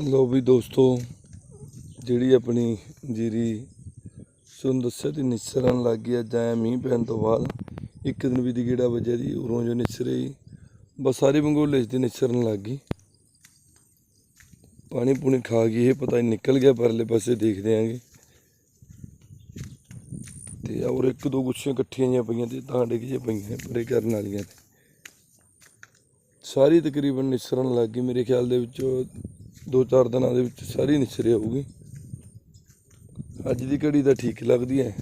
ਲੋ ਵੀ ਦੋਸਤੋ, ਜਿਹੜੀ ਆਪਣੀ ਜੀਰੀ ਸੁਣ ਦੱਸਿਆ ਦੀ ਨਿਸਰਨ ਲੱਗ ਗਿਆ ਜਾਂ ਮੀਂਹ ਪੈਣ ਤੋਂ ਬਾਅਦ। ਇੱਕ ਦਿਨ ਵੀ ਦੀ ਗੇੜਾ ਵੱਜਿਆ ਦੀ ਉਰੋਂ ਜੋ ਨਿਸਰੇ ਬਸ ਸਾਰੇ ਬੰਗੋਲੇ ਦੀ ਨਿਸਰਨ ਲੱਗ ਗਈ। ਪਾਣੀ ਪੂਣੀ ਖਾ ਗਈ, ਇਹ ਪਤਾ ਨਹੀਂ ਨਿਕਲ ਗਿਆ, ਪਰਲੇ ਪਾਸੇ ਦੇਖਦੇ ਆਂਗੇ। ਤੇ ਔਰ ਇੱਕ ਦੋ ਗੁੱਛੀਆਂ ਇਕੱਠੀਆਂ ਜਿਹੀਆਂ ਪਈਆਂ ਤੇ ਤਾਂ ਡਿੱਗ ਜੇ ਪਈਆਂ, ਪਰੇ ਕਰਨ ਵਾਲੀਆਂ ਸਾਰੀ ਤਕਰੀਬਨ ਨਿਸਰਨ ਲੱਗ ਗਈ ਮੇਰੇ ਖਿਆਲ ਦੇ ਵਿੱਚ ਦੋ ਚਾਰ ਦਿਨਾਂ ਦੇ ਵਿੱਚ ਸਾਰੀ ਨਿਸਰੇ ਆਊਗੀ ਅੱਜ ਦੀ ਘੜੀ ਤਾਂ ਠੀਕ ਲੱਗਦੀ ਹੈ।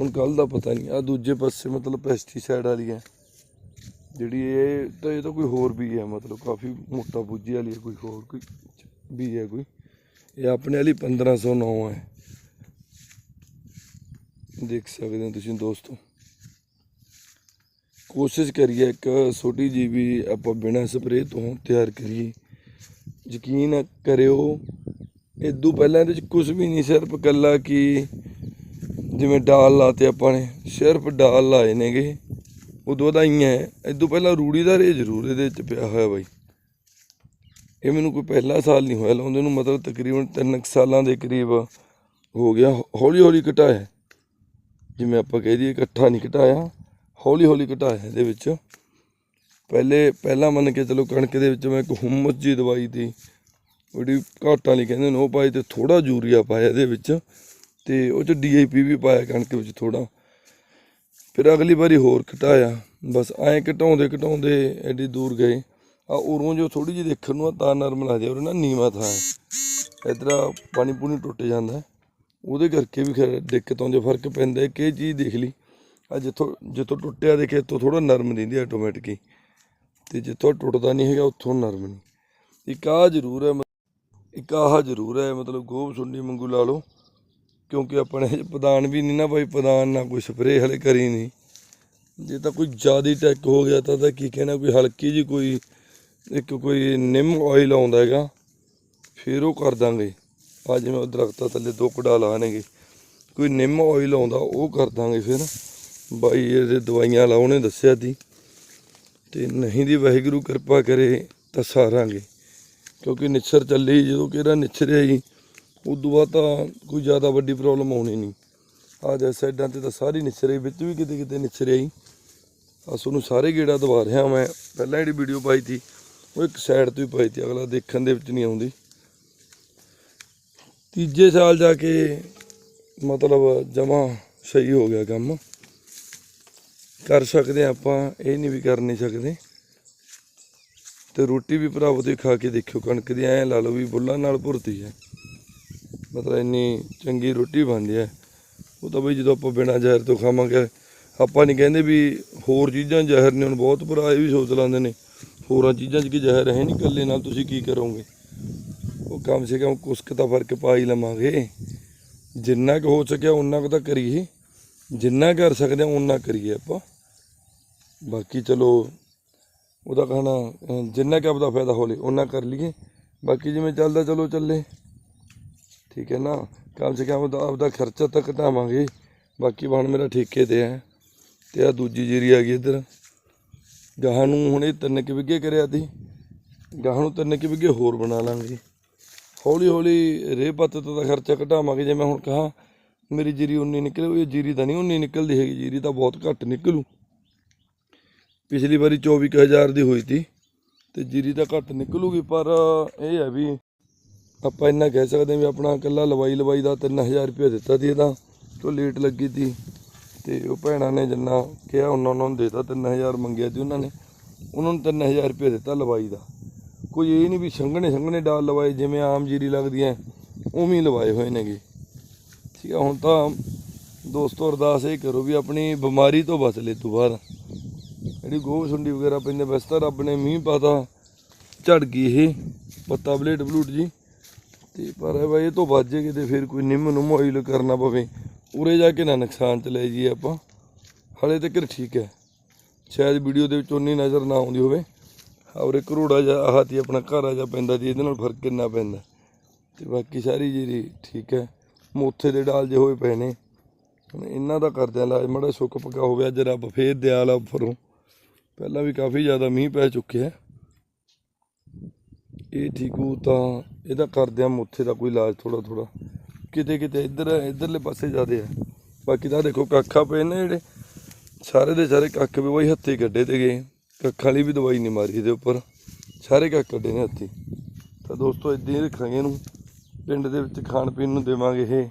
ਹੁਣ ਕੱਲ ਦਾ ਪਤਾ ਨਹੀਂ। ਆ ਦੂਜੇ ਪਾਸੇ ਮਤਲਬ ਪੈਸਟੀਸਾਈਡ ਵਾਲੀ ਹੈ। ਜਿਹੜੀ ਇਹ ਤਾਂ ਇਹ ਤਾਂ ਕੋਈ ਹੋਰ ਵੀ ਹੈ, ਮਤਲਬ ਕਾਫੀ ਮੋਟਾ ਬੂਝੀ ਵਾਲੀ ਹੈ, ਕੋਈ ਹੋਰ ਕੋਈ ਵੀ ਹੈ ਕੋਈ। ਇਹ ਆਪਣੇ ਵਾਲੀ 1509 ਹੈ। ਦੇਖ ਸਕਦੇ ਹੋ ਤੁਸੀਂ ਦੋਸਤੋ। ਕੋਸ਼ਿਸ਼ ਕਰੀਏ ਇੱਕ ਛੋਟੀ ਜੀ ਵੀ ਆਪਾਂ ਬਿਨਾਂ ਸਪਰੇਅ ਤੋਂ ਤਿਆਰ ਕਰੀਏ। ਯਕੀਨ ਕਰਿਓ ਇਦੋਂ ਪਹਿਲਾਂ ਇਹਦੇ ਚ ਕੁਝ ਵੀ ਨਹੀਂ, ਸਿਰਫ ਕੱਲਾ ਕਿ ਜਿਵੇਂ ਡਾਲ ਲਾਤੇ ਆਪਾਂ ਨੇ, ਸਿਰਫ ਡਾਲ ਲਾਏ ਨੇਗੇ, ਉਦੋਂ ਦਾ ਹੀ ਹੈ। ਇਦੋਂ ਪਹਿਲਾਂ ਰੂੜੀ ਦਾ ਰੇ ਜ਼ਰੂਰ ਇਹਦੇ ਚ ਪਿਆ ਹੋਇਆ ਬਾਈ। ਇਹ ਮੈਨੂੰ ਕੋਈ ਪਹਿਲਾ ਸਾਲ ਨਹੀਂ ਹੋਇਆ, ਲਾਉਂਦੇ ਨੂੰ ਮਤਲਬ ਤਕਰੀਬਨ 3 ਸਾਲਾਂ ਦੇ ਕਰੀਬ ਹੋ ਗਿਆ। ਹੌਲੀ ਹੌਲੀ ਘਟਾਇਆ। ਜਿਵੇਂ ਆਪਾਂ ਕਹਿ ਦਈਏ ਇਕੱਠਾ ਨਹੀਂ ਘਟਾਇਆ ਹੌਲੀ ਹੌਲੀ ਘਟਾਇਆ ਇਹਦੇ ਵਿੱਚ। ਪਹਿਲੇ, ਪਹਿਲਾਂ ਮੰਨ ਕੇ ਚਲੋ ਕਣਕ ਦੇ ਵਿੱਚ ਮੈਂ ਇੱਕ ਹੁਮਸ ਜੀ ਦਵਾਈ ਦੀ ਉਹਦੀ ਘਾਟਾਂ ਲਈ ਕਹਿੰਦੇ ਨੇ ਉਹ ਪਾਈ ਤੇ ਥੋੜਾ ਯੂਰੀਆ ਪਾਇਆ ਇਹਦੇ ਵਿੱਚ ਤੇ ਉਹ ਚ ਡੀਏਪੀ ਵੀ ਪਾਇਆ ਕਣਕ ਵਿੱਚ ਥੋੜਾ ਫਿਰ ਅਗਲੀ ਵਾਰੀ ਹੋਰ ਘਟਾਇਆ। ਬਸ ਐਂ ਘਟਾਉਂਦੇ ਘਟਾਉਂਦੇ ਐਡੀ ਦੂਰ ਗਏ। ਆ ਉਰੋਂ ਜੋ ਥੋੜੀ ਜਿਹੀ ਦੇਖਣ ਨੂੰ ਆ, ਤਾਂ ਨਰਮ ਲੱਗਦੀ ਆ ਉਹ ਨਾ ਨੀਵਾ ਥਾਂ ਹੈ। ਇਧਰ ਪਾਣੀ ਪੂਣੀ ਟੁੱਟ ਜਾਂਦਾ ਉਹਦੇ ਕਰਕੇ ਵੀ ਖੈਰ ਦਿੱਕਤ ਆਉਂਦੀ ਫ਼ਰਕ ਪੈਂਦਾ ਹੈ ਕਿ ਚੀਜ਼ ਦੇਖ ਲਈ। ਆ ਜਿੱਥੋਂ ਜਿੱਥੋਂ ਟੁੱਟਿਆ ਦੇਖੇ ਤੋਂ ਥੋੜਾ ਨਰਮ ਦਿੰਦੀ ਆਟੋਮੈਟਿਕ ਹੀ ਤੇ ਜਿੱਥੋਂ ਟੁੱਟਦਾ ਨਹੀਂ ਹੈਗਾ, ਉੱਥੋਂ ਨਰਮ ਨਹੀਂ। ਇੱਕ ਆ ਜ਼ਰੂਰ ਹੈ ਮ- ਇੱਕ ਆਹ ਜ਼ਰੂਰ ਹੈ, ਮਤਲਬ ਗੋਭ ਸੁੰਡੀ ਵਾਂਗੂ ਲਾ ਲਓ, ਕਿਉਂਕਿ ਆਪਣੇ ਪਦਾਨ ਵੀ ਨਹੀਂ ਨਾ ਭਾਈ ਪਦਾਨ ਨਾ ਕੋਈ ਸਪਰੇਅ ਹਲੇ ਕਰੀ ਨਹੀਂ। ਜੇ ਤਾਂ ਕੋਈ ਜ਼ਿਆਦਾ ਟੈਕ ਹੋ ਗਿਆ ਤਾਂ ਤਾਂ ਕੀ ਕਹਿਣਾ, ਕੋਈ ਹਲਕੀ ਜੀ ਕੋਈ, ਇੱਕ ਕੋਈ ਨਿੰਮ ਆਇਲ ਆਉਂਦਾ ਹੈਗਾ, ਫਿਰ ਉਹ ਕਰ ਦਾਂਗੇ। ਆ ਜਿਵੇਂ ਉਹ ਦਰਖਤਾਂ ਥੱਲੇ ਦੋ ਕੜਾ ਲਾਣਗੇ, ਕੋਈ ਨਿੰਮ ਆਇਲ ਆਉਂਦਾ ਉਹ ਕਰ ਦਾਂਗੇ ਫਿਰ। ਬਾਈ ਇਹਦੇ ਦਵਾਈਆਂ ਲਾਉਣੇ ਦੱਸਿਆ ਤੀ ਤੇ ਨਹੀਂ ਦੀ ਵਾਹਿਗੁਰੂ ਕਿਰਪਾ ਕਰੇ ਤਾਂ ਸਾਰਾਂਗੇ। ਕਿਉਂਕਿ ਨਿਛਰ ਚੱਲੀ, ਜਦੋਂ ਕਿਹੜਾ ਨਿਛਰਿਆ ਜੀ ਉਦੋਂ ਬਾਅਦ ਤਾਂ ਕੋਈ ਜ਼ਿਆਦਾ ਵੱਡੀ ਪ੍ਰੋਬਲਮ ਆਉਣੀ ਨਹੀਂ। ਆ ਦੇ ਸਾਈਡਾਂ ਤੇ ਤਾਂ ਸਾਰੀ ਨਿਛਰੇ, ਵਿੱਚ ਵੀ ਕਿਤੇ ਕਿਤੇ ਨਿਛਰਿਆ ਜੀ ਆ ਤੁਹਾਨੂੰ ਸਾਰੇ ਗੇੜਾ ਦਵਾ ਰਿਹਾ ਮੈਂ। ਪਹਿਲਾਂ ਜਿਹੜੀ ਵੀਡੀਓ ਪਾਈ ਸੀ, ਉਹ ਇੱਕ ਸਾਈਡ ਤੋਂ ਹੀ ਪਾਈ ਸੀ, ਅਗਲਾ ਦੇਖਣ ਦੇ ਵਿੱਚ ਨਹੀਂ ਆਉਂਦੀ। ਤੀਜੇ ਸਾਲ ਜਾ ਕੇ ਮਤਲਬ ਜਮਾ ਸਹੀ ਹੋ ਗਿਆ ਕੰਮ। ਕਰ ਸਕਦੇ ਹਾਂ ਆਪਾਂ, ਇਹ ਨਹੀਂ ਵੀ ਕਰ ਨਹੀਂ ਸਕਦੇ। ਤੇ ਰੋਟੀ ਵੀ ਭਰਾਵੋ ਤੇ ਖਾ ਕੇ ਦੇਖਿਓ, ਕਣਕ ਦੀ ਐ ਲਾ ਲਓ ਵੀ ਬੁੱਲਾਂ ਨਾਲ ਭੁਰਤੀ ਹੈ। ਮਤਲਬ ਇੰਨੀ ਚੰਗੀ ਰੋਟੀ ਬਣਦੀ ਹੈ। ਉਹ ਤਾਂ ਬਈ ਜਦੋਂ ਆਪਾਂ ਬਿਨਾਂ ਜ਼ਹਿਰ ਤੋਂ ਖਾਵਾਂਗੇ, ਆਪਾਂ ਨਹੀਂ ਕਹਿੰਦੇ ਵੀ ਹੋਰ ਚੀਜ਼ਾਂ ਜ਼ਹਿਰ ਨੇ, ਹੁਣ ਬਹੁਤ ਭਰਾ ਇਹ ਵੀ ਸੋਚ ਲੈਂਦੇ ਨੇ, ਹੋਰਾਂ ਚੀਜ਼ਾਂ 'ਚ ਕੀ ਜ਼ਹਿਰ ਹੈ ਨਹੀਂ ਇਕੱਲੇ ਨਾਲ, ਤੁਸੀਂ ਕੀ ਕਰੋਗੇ? ਉਹ ਕਮ ਸੇ ਕਮ ਕੁਸ਼ਕ ਤਾਂ ਫ਼ਰਕ ਪਾ ਹੀ ਲਵਾਂਗੇ। ਜਿੰਨਾ ਕੁ ਹੋ ਸਕਿਆ ਉਨਾ ਕੁ ਤਾਂ ਕਰੀਏ। ਜਿੰਨਾ ਕਰ ਸਕਦੇ ਹਾਂ ਉਨਾ ਕਰੀਏ ਆਪਾਂ। ਬਾਕੀ ਚਲੋ, ਉਹਦਾ ਕਹਣਾ ਜਿੰਨਾ ਕਿ ਆਪਦਾ ਫਾਇਦਾ ਹੋਲੇ ਉਹਨਾਂ ਕਰ ਲਈਏ। ਬਾਕੀ ਜਿਵੇਂ ਚੱਲਦਾ, ਚਲੋ ਚੱਲੇ। ਠੀਕ ਹੈ ਨਾ? ਕਮ ਸੇ ਕਮ ਆਪਦਾ ਖਰਚਾ ਤਾਂ ਘਟਾਵਾਂਗੇ। ਬਾਕੀ ਬਣ ਮੇਰਾ ਠੇਕੇ ਤੇ ਹੈ। ਤੇ ਆ ਦੂਜੀ ਜੀਰੀ ਆ ਗਈ ਇੱਧਰ। ਗਾਹਾਂ ਨੂੰ ਹੁਣ ਇਹ ਤਿੰਨ ਕੁ ਵਿਗੇ ਕਰਿਆ ਤੀ। ਗਾਹਾਂ ਨੂੰ ਤਿੰਨ ਕੁ ਵਿਗੇ ਹੋਰ ਬਣਾ ਲਾਂਗੇ। ਹੌਲੀ ਹੌਲੀ ਰੇਹ ਪੱਤ ਦਾ ਖਰਚਾ ਘਟਾਵਾਂਗੇ ਜੇ ਮੈਂ ਹੁਣ ਕਹਾ। ਮੇਰੀ ਜੀਰੀ ਉਨੀ ਨਿਕਲੇ ਉਹ ਜੀਰੀ ਤਾਂ ਨਹੀਂ ਉਨੀ ਨਿਕਲਦੀ ਹੈਗੀ, ਜੀਰੀ ਤਾਂ ਬਹੁਤ ਘੱਟ ਨਿਕਲੂ। ਪਿਛਲੀ ਵਾਰੀ 24000 ਦੀ ਹੋਈ ਤੀ ਤੇ ਜੀਰੀ ਤਾਂ ਘੱਟ ਨਿਕਲੂਗੀ, ਪਰ ਇਹ ਹੈ ਵੀ ਆਪਾਂ ਇੰਨਾ ਕਹਿ ਸਕਦੇ ਹਾਂ ਵੀ ਆਪਣਾ ਇਕੱਲਾ ਲਵਾਈ ਲਵਾਈ ਦਾ 3000 ਰੁਪਏ ਦਿੱਤਾ ਸੀ ਇਹਦਾ, ਤੋਂ ਲੇਟ ਲੱਗੀ ਤੀ ਤੇ ਉਹ ਭੈਣਾਂ ਨੇ ਜਿੰਨਾ ਕਿਹਾ, ਉਹਨਾਂ ਉਹਨਾਂ ਨੂੰ ਦੇਤਾ 3000 ਮੰਗਿਆ ਸੀ ਉਹਨਾਂ ਨੇ। ਉਹਨਾਂ ਨੂੰ 3000 ਰੁਪਏ ਦਿੱਤਾ ਲਵਾਈ ਦਾ। ਕੋਈ ਇਹ ਨਹੀਂ ਵੀ ਸੰਘਣੇ ਸੰਘਣੇ ਡਾਲ ਲਵਾਏ, ਜਿਵੇਂ ਆਮ ਜੀਰੀ ਲੱਗਦੀ ਹੈ ਉਵੇਂ ਲਵਾਏ ਹੋਏ ਨੇਗੇ। ਠੀਕ ਆ, ਹੁਣ ਤਾਂ ਦੋਸਤੋ ਅਰਦਾਸ ਇਹ ਕਰੋ ਵੀ ਆਪਣੀ ਬਿਮਾਰੀ ਤੋਂ ਬਚ ਲੈ ਤੂੰ ਬਾਅਦ ਜਿਹੜੀ ਗੋਹ ਸੁੰਡੀ ਵਗੈਰਾ ਪੈਂਦੇ ਵੈਸੇ ਤਾਂ ਰੱਬ ਨੇ ਮੀਂਹ ਪਾਤਾ, ਝੜ ਗਈ ਇਹ, ਪੱਤਾ ਬਲੇਟ ਬਲੂਟ ਜੀ। ਤੇ ਪਰ ਇਹ ਬਾਈ ਇਹ ਤੋਂ ਬਚ ਜੇ ਕਿਤੇ ਫਿਰ ਕੋਈ ਨਿੰਮ ਨੂੰ ਆਇਲ ਕਰਨਾ ਪਵੇ, ਉਰੇ ਜਾ ਕੇ ਨਾ ਨੁਕਸਾਨ ਚ ਲੈ ਜੀ ਆਪਾਂ। ਹਲੇ ਤੱਕ ਠੀਕ ਹੈ। ਸ਼ਾਇਦ ਵੀਡੀਓ ਦੇ ਵਿੱਚ ਉਨੀ ਨਜ਼ਰ ਨਾ ਆਉਂਦੀ ਹੋਵੇ। ਔਰ ਕਰੋੜਾ ਜਾਂ ਆਹ ਆਪਣਾ ਘਰ ਆ ਜਾ ਪੈਂਦਾ ਜੀ, ਇਹਦੇ ਨਾਲ ਫ਼ਰਕ ਕਿੰਨਾ ਪੈਂਦਾ। ਤੇ ਬਾਕੀ ਸਾਰੀ ਜਿਹੜੀ ਠੀਕ ਹੈ ਮੋਥੇ ਦੇ ਡਾਲ ਜੇ ਹੋਏ ਪਏ ਨੇ। ਇਹਨਾਂ ਦਾ ਕਰਦੇ ਆ ਇਲਾਜ ਮੜਾ ਸੁੱਕ ਪੱਕਾ ਹੋ ਗਿਆ ਰੱਬ ਫੇਰ ਦਿਆਲ ਆ ਉੱਪਰੋਂ। ਪਹਿਲਾਂ ਵੀ ਕਾਫੀ ਜ਼ਿਆਦਾ ਮੀਂਹ ਪੈ ਚੁੱਕਿਆ। ਇਹ ਠੀਕੂ ਤਾਂ ਇਹਦਾ ਕਰਦਿਆਂ ਮੋਥੇ ਦਾ ਕੋਈ ਇਲਾਜ ਥੋੜਾ ਥੋੜਾ ਕਿਤੇ ਕਿਤੇ ਇੱਧਰ, ਇੱਧਰਲੇ ਪਾਸੇ ਜ਼ਿਆਦੇ ਆ। ਬਾਕੀ ਤਾਂ ਦੇਖੋ ਕੱਖਾਂ ਪਏ ਨੇ ਜਿਹੜੇ। ਸਾਰੇ ਦੇ ਸਾਰੇ ਕੱਖ ਵੀ ਬਈ ਹੱਥੀ ਕੱਢੇ ਤੇ ਗਏ। ਕੱਖਾਂ ਲਈ ਵੀ ਦਵਾਈ ਨਹੀਂ ਮਾਰੀ ਇਹਦੇ ਉੱਪਰ। ਸਾਰੇ ਕੱਖ ਕੱਢੇ ਨੇ ਹੱਥੀ। ਤਾਂ ਦੋਸਤੋ ਇਦਾਂ ਹੀ ਰੱਖਾਂਗੇ ਇਹਨੂੰ। ਪਿੰਡ ਦੇ ਵਿੱਚ ਖਾਣ ਪੀਣ ਨੂੰ ਦੇਵਾਂਗੇ ਇਹ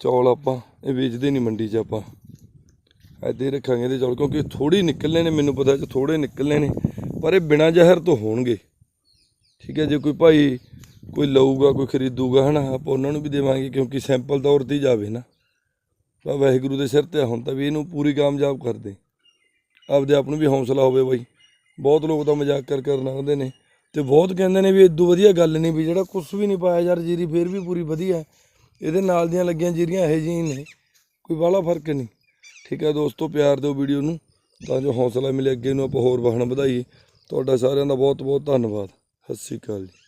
ਚੌਲ ਆਪਾਂ। ਇਹ ਵੇਚਦੇ ਨਹੀਂ ਮੰਡੀ 'ਚ ਆਪਾਂ। ਏਦਾਂ ਹੀ ਰੱਖਾਂਗੇ ਇਹਦੇ ਚੌਲ, ਕਿਉਂਕਿ ਥੋੜੀ ਨਿਕਲਨੇ ਨੇ, ਮੈਨੂੰ ਪਤਾ ਚ ਥੋੜੇ ਨਿਕਲਨੇ ਨੇ, ਪਰ ਇਹ ਬਿਨਾਂ ਜ਼ਹਿਰ ਤੋਂ ਹੋਣਗੇ। ਠੀਕ ਹੈ, ਜੇ ਕੋਈ ਭਾਈ ਕੋਈ ਲਊਗਾ, ਕੋਈ ਖਰੀਦੂਗਾ, ਹਨਾ, ਆਪਾਂ ਉਹਨਾਂ ਨੂੰ ਵੀ ਦੇਵਾਂਗੇ, ਕਿਉਂਕਿ ਸੈਂਪਲ ਤੌਰ ਤੇ ਜਾਵੇ ਨਾ। ਤਾਂ ਵਾਹਿਗੁਰੂ ਦੇ ਸਿਰ ਤੇ ਆ ਹੁਣ ਤਾਂ ਵੀ ਇਹਨੂੰ ਪੂਰੀ ਕਾਮਯਾਬ ਕਰਦੇ ਆਪਦੇ ਆਪ ਨੂੰ ਵੀ ਹੌਸਲਾ ਹੋਵੇ ਬਾਈ। ਬਹੁਤ ਲੋਕ ਤਾਂ ਮਜ਼ਾਕ ਕਰ ਕਰ ਲੰਘਦੇ ਨੇ। ਤੇ ਬਹੁਤ ਕਹਿੰਦੇ ਨੇ ਵੀ ਇਦੋਂ ਵਧੀਆ ਗੱਲ ਨਹੀਂ ਵੀ ਜਿਹੜਾ ਕੁਝ ਵੀ ਨਹੀਂ ਪਾਇਆ ਯਾਰ, ਜੀਰੀ ਫੇਰ ਵੀ ਪੂਰੀ ਵਧੀਆ ਇਹਦੇ ਨਾਲ ਦੀਆਂ ਲੱਗੀਆਂ ਜੀਰੀਆਂ ਇਹੋ ਜਿਹੀਆਂ ਨੇ, ਕੋਈ ਬਾਹਲਾ ਫ਼ਰਕ ਨਹੀਂ। ਠੀਕ ਹੈ ਦੋਸਤੋ, ਪਿਆਰ ਦਿਓ ਵੀਡੀਓ ਨੂੰ, ਤਾਂ ਜੋ ਹੌਸਲਾ ਮਿਲੇ, ਅੱਗੇ ਨੂੰ ਆਪਾਂ ਹੋਰ ਵਾਹਣ ਵਧਾਈਏ। ਤੁਹਾਡਾ ਸਾਰਿਆਂ ਦਾ ਬਹੁਤ ਬਹੁਤ ਧੰਨਵਾਦ। ਸਤਿ ਸ਼੍ਰੀ ਅਕਾਲ ਜੀ।